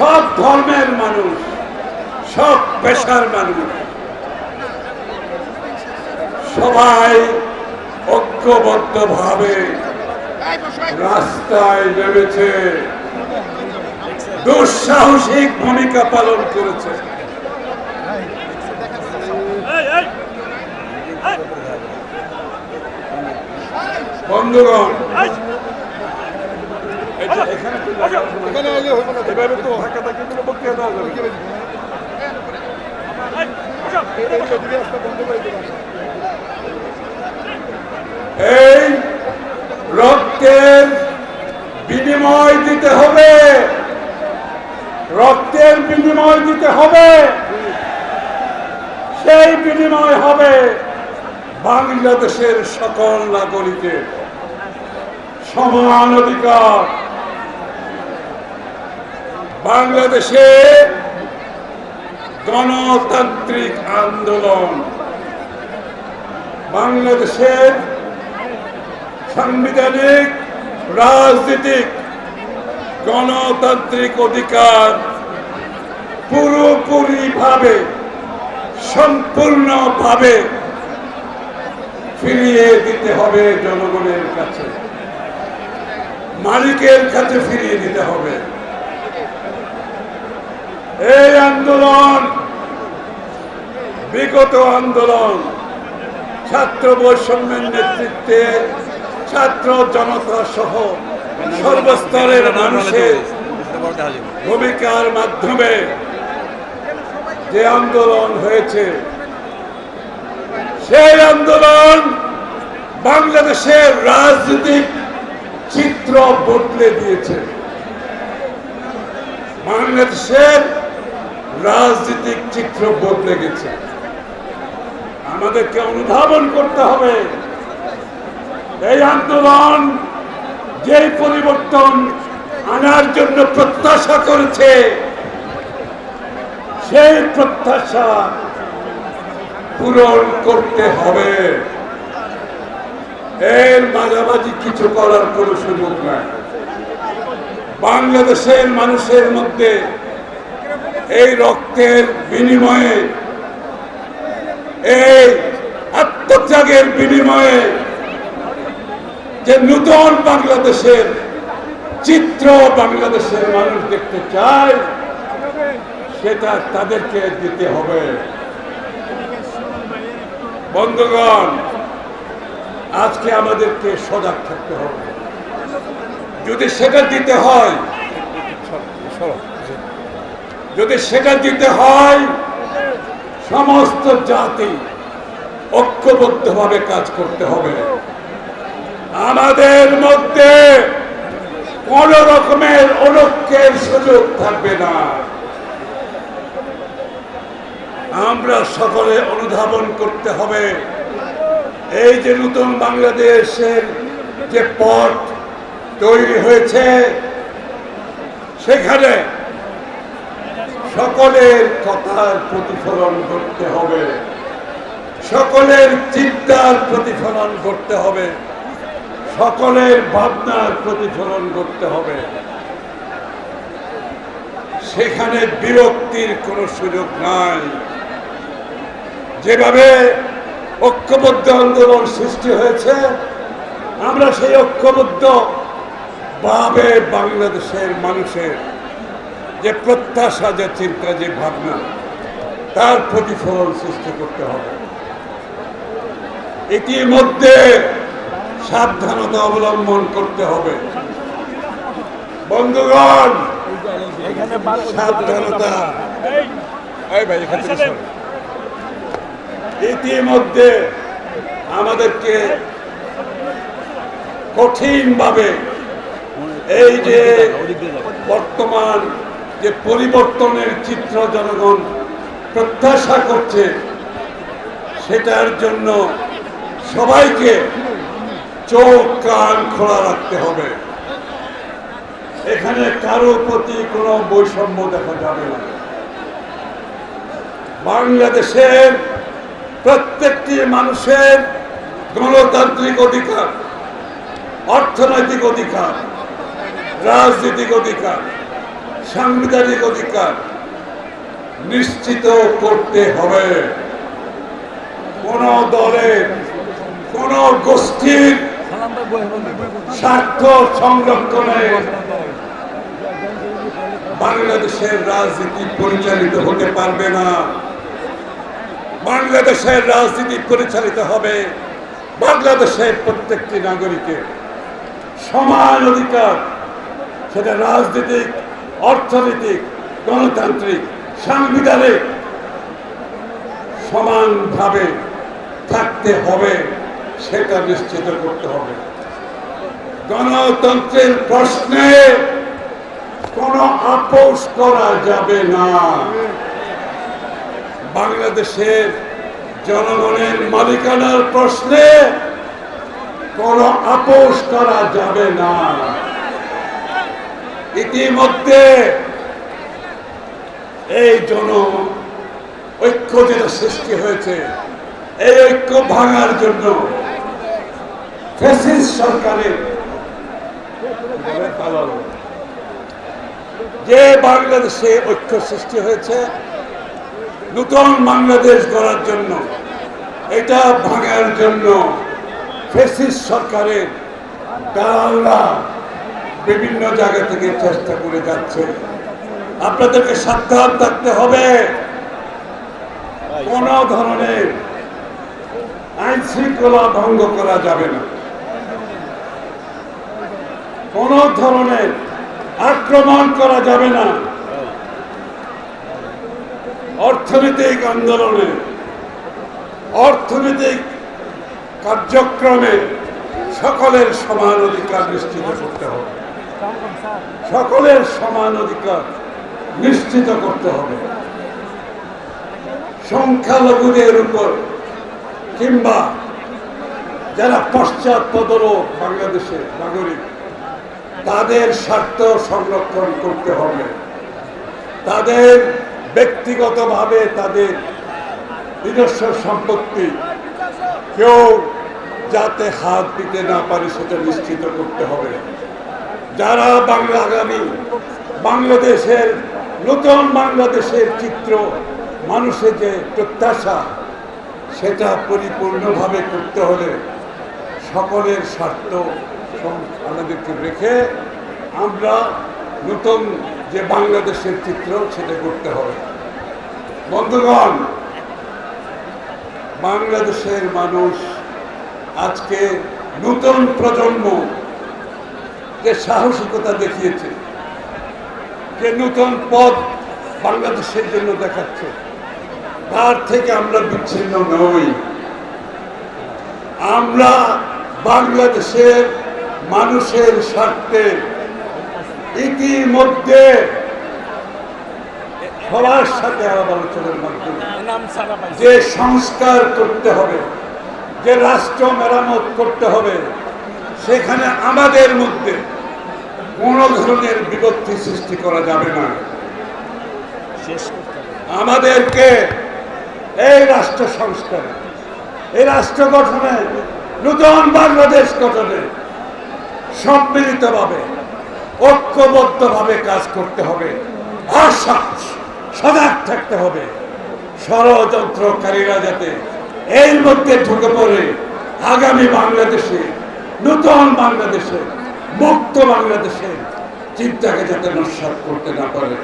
সব ধর্মের মানুষ, সব পেশার মানুষ। সবাই ঐক্যবদ্ধ ভাবে রাস্তায় নেমেছে। দুঃসাহসিক ভূমিকা পালন করেছে। বন্ধুগণ এটা এখানে তো লাগানো না। এখানে এলে হইব না এই রক্তের বিনিময় দিতে হবে। রক্তের বিনিময় দিতে হবে। সেই বিনিময় হবে বাংলাদেশের সকল নাগরিকের সমান অধিকার। বাংলাদেশে গণতান্ত্রিক আন্দোলন। বাংলাদেশের সাংবিধানিক, রাজনীতিক গণতান্ত্রিক অধিকার পুরোপুরিভাবে, সম্পূর্ণভাবে ফিরিয়ে দিতে হবে জনগণের কাছে। মালিকের কাছে ফিরিয়ে দিতে হবে। এই আন্দোলন, বিগত আন্দোলন, ছাত্র বৈষম্যের নেতৃত্বে ছাত্র জনতা সহ সর্বস্তরের মানুষের ভূমিকার মাধ্যমে যে আন্দোলন হয়েছে, সেই আন্দোলন বাংলাদেশের রাজনৈতিক চিত্র বদলে দিয়েছে। বাংলাদেশের রাজনৈতিক চিত্র বদলে গেছে আমাদেরকে অনুধাবন করতে হবে। এই আন্দোলন যে পরিবর্তন আনার জন্য প্রত্যাশা করেছে, সেই প্রত্যাশা পূরণ করতে হবে। এর মাঝামাঝি কিছু করার কোনো সুযোগ নাই। বাংলাদেশের মানুষের মধ্যে এই রক্তের বিনিময়ে, এই আত্মত্যাগের বিনিময়ে যে নূতন বাংলাদেশের চিত্র বাংলাদেশের মানুষ দেখতে চায়, সেটা তাদেরকে দিতে হবে। বন্ধুগণ, আজকে আমাদেরকে সজাগ থাকতে হবে। যদি সেটা দিতে হয় যদি সেটা দিতে হয়, সমস্ত জাতি ঐক্যবদ্ধভাবে কাজ করতে হবে। আমাদের মধ্যে কোন রকমের অনৈক্যের সুযোগ থাকবে না। আমরা সকলে অনুধাবন করতে হবে। এই যে নতুন বাংলাদেশের যে পথ তৈরি হয়েছে, সেখানে সকলের কথার প্রতিফলন করতে হবে। সকলের চিন্তার প্রতিফলন করতে হবে। সকলের ভাবনার প্রতিফলন করতে হবে। সেখানে বিরক্তির কোনো সুযোগ নাই। যেভাবে ঐক্যবদ্ধ আন্দোলন সৃষ্টি হয়েছে, আমরা সেই ঐক্যবদ্ধ ভাবে বাংলাদেশের মানুষের যে প্রত্যাশা, যে চিন্তা, যে ভাবনা, তার প্রতিফলন সৃষ্টি করতে হবে। ইতিমধ্যে সাবধানতা অবলম্বন করতে হবে। বন্ধুগণ, সাবধানতা। ইতিমধ্যে আমাদেরকে কঠিনভাবে এই যে বর্তমান যে পরিবর্তনের চিত্র জনগণ প্রত্যাশা করছে, সেটার জন্য সবাইকে চোখ, কান খোলা রাখতে হবে। এখানে কারও প্রতি কোনো বৈষম্য দেখা যাবে না। বাংলাদেশের প্রত্যেকটি মানুষের গণতান্ত্রিক অধিকার, অর্থনৈতিক অধিকার, রাজনৈতিক অধিকার সাংবিধানিক অধিকার নিশ্চিত করতে হবে। কোন দলের কোন গোষ্ঠীর স্বার্থ সংরক্ষণে বাংলাদেশের রাজনীতি পরিচালিত হতে পারবে না। বাংলাদেশের রাজনীতি পরিচালিত হবে বাংলাদেশের প্রত্যেকটি নাগরিকের সমান অধিকার। সেটা রাজনৈতিক অর্থনৈতিক, গণতান্ত্রিক, সাংবিধানিক সমানভাবে থাকতে হবে, সেটা নিশ্চিত করতে হবে। গণতন্ত্রের প্রশ্নে কোনো আপোষ করা যাবে না। বাংলাদেশের জনগণের মালিকানার প্রশ্নে কোনো আপোষ করা যাবে না। ইতিমধ্যে এই জন ঐক্য যেটা সৃষ্টি হয়েছে। এই ঐক্য ভাঙার জন্য সরকারের যে বাংলাদেশে ঐক্য সৃষ্টি হয়েছে, নূতন বাংলাদেশ গড়ার জন্য, এটা ভাঙার জন্য ফেসিস সরকারের দালালরা বিভিন্ন জায়গা থেকে চেষ্টা করে যাচ্ছে। আপনাদেরকে সাবধান থাকতে হবে। কোন ধরনের আইন শৃঙ্খলা ভঙ্গ করা যাবে না। কোন ধরনের আক্রমণ করা যাবে না। অর্থনৈতিক আন্দোলনে, অর্থনৈতিক কার্যক্রমে সকলের সমান অধিকার নিশ্চিত করতে হবে। সকলের সমান অধিকার নিশ্চিত করতে হবে। সংখ্যালঘুদের উপর কিংবা যারা পশ্চাৎপদর বাংলাদেশের নাগরিক, তাদের স্বার্থ সংরক্ষণ করতে হবে। তাদের ব্যক্তিগতভাবে তাদের নিজস্ব সম্পত্তি কেউ যাতে হাত দিতে না পারে, সেটা নিশ্চিত করতে হবে। যারা বাংলা আগামী বাংলাদেশের, নতুন বাংলাদেশের চিত্র, মানুষের যে প্রত্যাশা, সেটা পরিপূর্ণভাবে করতে হলে সকলের স্বার্থ আমাদেরকে রেখে আমরা নতুন যে বাংলাদেশের চিত্র, সেটা করতে হবে। বন্ধুগণ, বাংলাদেশের মানুষ আজকে নতুন প্রজন্ম যে সাহসিকতা দেখিয়েছে যে নতুন পথ বাংলাদেশের জন্য দেখাচ্ছে, তার থেকে আমরা বিচ্ছিন্ন নই। আমরা বাংলাদেশের মানুষের স্বার্থে ইতিমধ্যে সবার সাথে আলোচনার মাধ্যমে যে সংস্কার করতে হবে, যে রাষ্ট্র মেরামত করতে হবে, সেখানে আমাদের মধ্যে কোনো ধরনের বিপত্তি সৃষ্টি করা যাবে না। আমাদেরকে এই রাষ্ট্র সংস্কার, এই রাষ্ট্র গঠনে, নতুন বাংলাদেশ গঠনে সম্মিলিতভাবে, ঐক্যবদ্ধভাবে কাজ করতে হবে। আর সজাগ থাকতে হবে। ষড়যন্ত্রকারীরা যাতে এর মধ্যে ঢুকে পড়ে, আগামী বাংলাদেশে, নতুন বাংলাদেশে মুক্ত বাংলাদেশে চিন্তাকে যাতে নস্বাত করতে না পারে।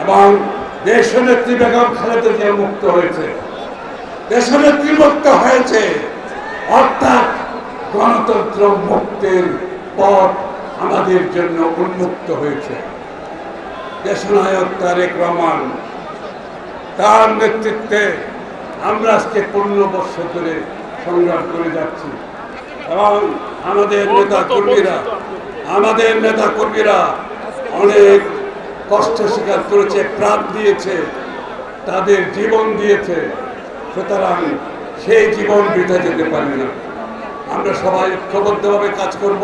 এবং দেশ দেশনেত্রী বেগম খালেদা জিয়া মুক্ত হয়েছে। দেশনেত্রী মুক্ত হয়েছে, অর্থাৎ গণতন্ত্র মুক্তের পথ আমাদের জন্য উন্মুক্ত হয়েছে। দেশনায়ক তারেক রহমান, তার নেতৃত্বে আমরা আজকে পনেরো বছর ধরে সংগ্রাম করে যাচ্ছি। এবং আমাদের নেতা কর্মীরা, আমাদের নেতা কর্মীরা অনেক কষ্ট স্বীকার করেছে, প্রাণ দিয়েছে, তাদের জীবন দিয়েছে। সুতরাং সেই জীবন বৃথা যেতে পারে না। আমরা সবাই ঐক্যবদ্ধভাবে কাজ করব,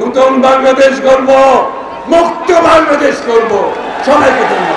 নতুন বাংলাদেশ গড়ব, মুক্ত বাংলাদেশ করব সবাইকে ধন্যবাদ।